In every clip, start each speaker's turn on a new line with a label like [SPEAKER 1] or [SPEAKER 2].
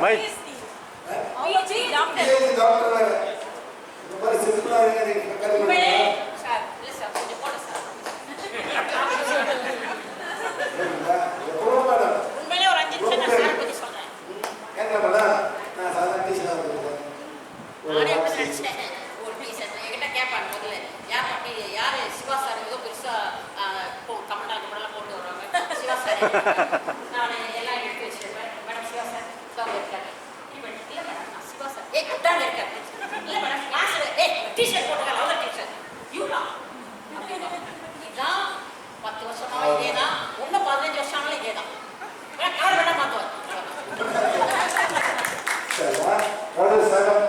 [SPEAKER 1] Mic
[SPEAKER 2] PG doctor
[SPEAKER 3] PG doctor இந்த மாதிரி சிம்பிளா இருக்கீங்க
[SPEAKER 2] சார் இல்ல சார் கொஞ்சம் போடு சார் உண்மையிலே ஒரு அஞ்சு நிமிஷம் நான் சார் பத்தி சொல்றேன்
[SPEAKER 3] ஏன் மேடம் நான் சாதாரண டீச்சரா இருக்கேன்
[SPEAKER 2] நினைச்சேன் ஒரு டீச்சர் என்கிட்ட கேட்பாங்க முதல்ல யார் அப்படி யார் சிவா சார் மிக பெருசா கமெண்டா கமெண்டா போட்டு வருவாங்க சிவா சார்
[SPEAKER 3] serva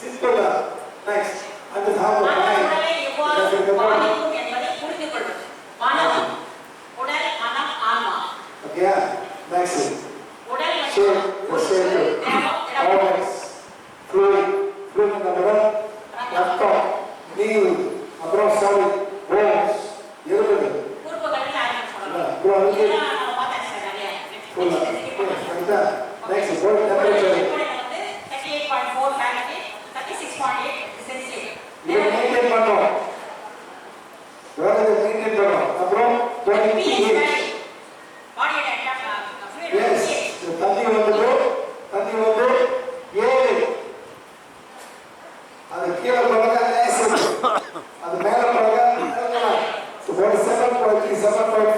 [SPEAKER 3] சிம்பிளா. நெக்ஸ்ட் அந்த
[SPEAKER 2] தாவரம் மாணவர்களை எவ்வாறு பாதிக்கும் என்பதை புரிந்து கொள்ளும் மனம் உடல் மனம் ஆன்மா.
[SPEAKER 3] ஓகே நெக்ஸ்ட்
[SPEAKER 2] உடல் மற்றும் உறுப்பு தேகம்
[SPEAKER 3] இடஒதுக்கீடு ஃப்ளூயிட் ஃப்ளூயிட் அந்த மேடம் ரத்தம். நீர் அப்புறம் சளி போன்ஸ்
[SPEAKER 2] எலும்பு உறுப்புகளில்
[SPEAKER 3] அப்புறம் அதுக்கு நெக்ஸ்ட் போய் temperature Adverb program, program, program, program, program, program, program, program,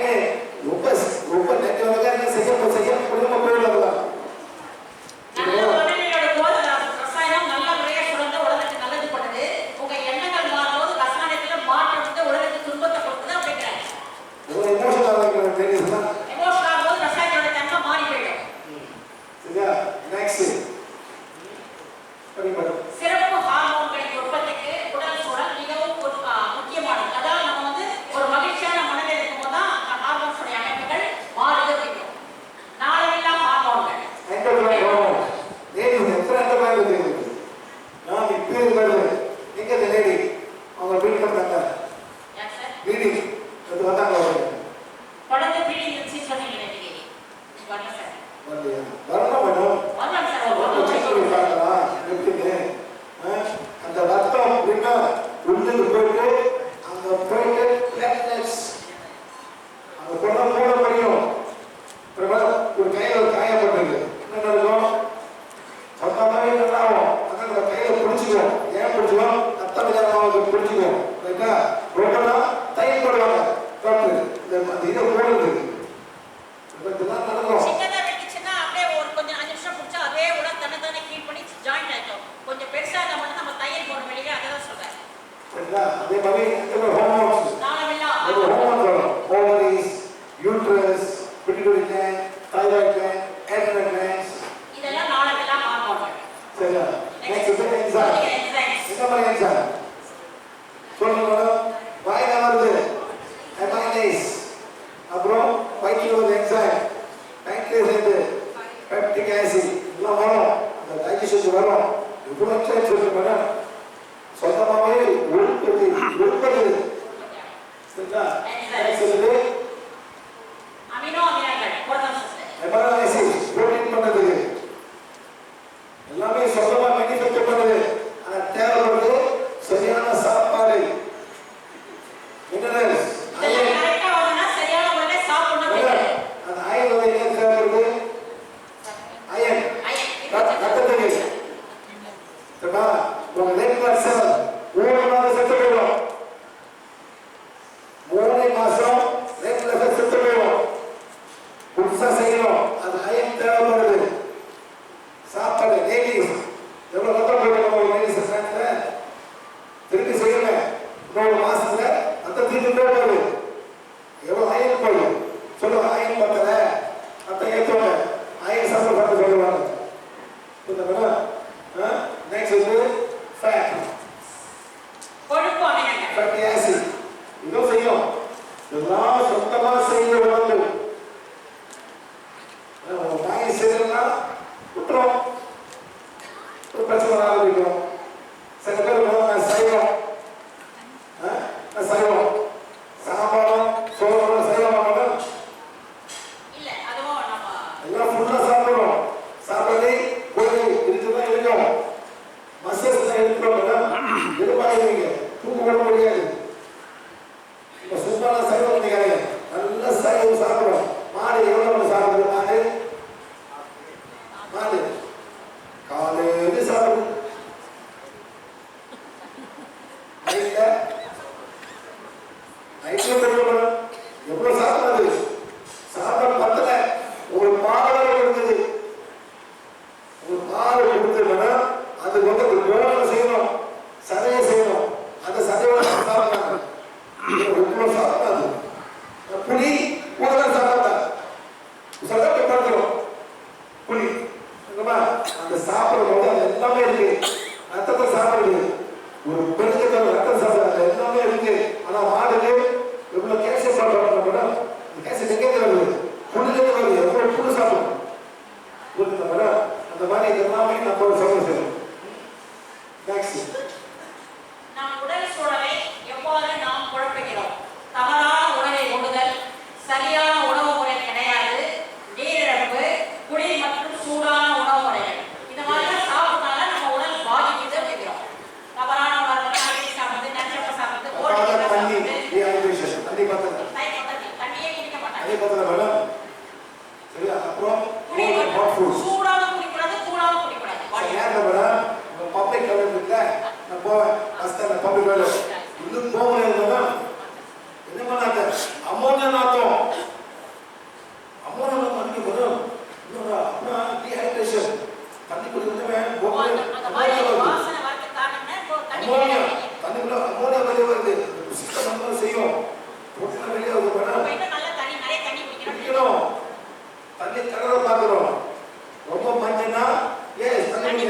[SPEAKER 3] gente அவங்களுக்கு புரிஞ்சுக்கும் ரைட்டா ரொம்பனா தையல் போடுவாங்க
[SPEAKER 2] டாக்டர் இந்த
[SPEAKER 3] அந்த இதை போடுறது இதெல்லாம் நடக்கும் அதே மாதிரி ஹோமோன்ஸ் ஹோமோன்ஸ் யூட்ரஸ் பிடிக்கொடுக்க தைராய்டு ஏற்கனவே பிரச்சனை வராது இருக்கும் சைவம். நான் சைவம். சாம்பாரம் சோழம் சைவம்
[SPEAKER 2] மாட்டோம்
[SPEAKER 3] எல்லாம் ஃபுல்லாக சாப்பிடுவோம் சாப்பிட்றதே கோயில். இருந்து தான் இருக்கும் மசேஜ் தான் இருக்கிறோம் சைவம் நினைக்கிறாங்க நல்லா சைவம் சாப்பிடுவோம் மாடு இது
[SPEAKER 2] உடல் சூழலை எவ்வாறு நாம் குழப்புகிறோம் தவறான உணவை உண்ணுதல் சரியான உணவு கிடையாது நீரிழப்பு குளிர் மற்றும் சூடான உணவு இந்த மாதிரிலாம் சாப்பிட்டனால நம்ம உடல் பாதிக்குது அப்படிங்கிறோம். தவறான உணவு
[SPEAKER 3] சாப்பிட்டு
[SPEAKER 2] தண்ணியே குடிக்க மாட்டாங்க.
[SPEAKER 3] இப்படி
[SPEAKER 2] இருந்தவன்
[SPEAKER 3] தண்ணிக்குள்ள அமோனியா வெளியே வருது. சிஸ்டம் நம்ம செய்யும் பொட்டில் வெளியே வருது மேடம்
[SPEAKER 2] தண்ணி
[SPEAKER 3] தகர பார்க்குறோம் ரொம்ப மஞ்சள்னா ஏ தண்ணி